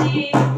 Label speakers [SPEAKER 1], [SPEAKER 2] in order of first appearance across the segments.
[SPEAKER 1] Thank you.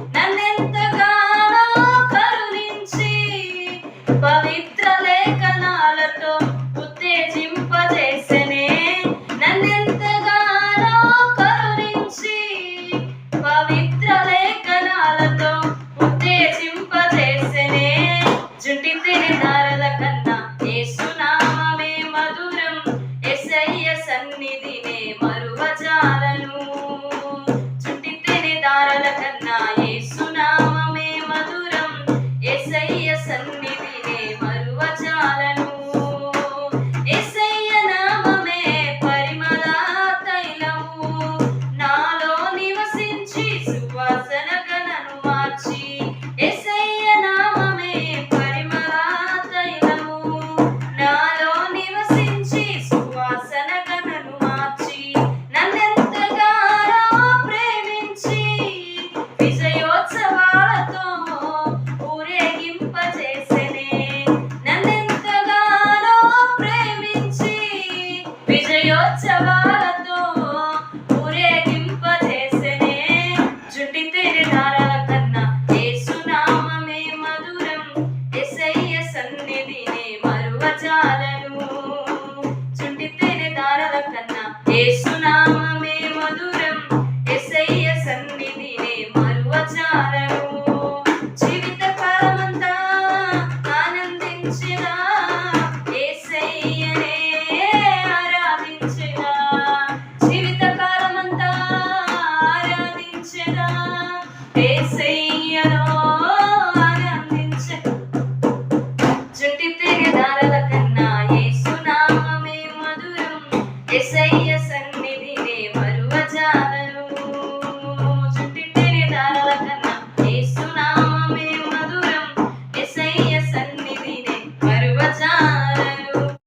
[SPEAKER 1] ఆరాధించరా జీవితకాలమంతా ఆరాధించరా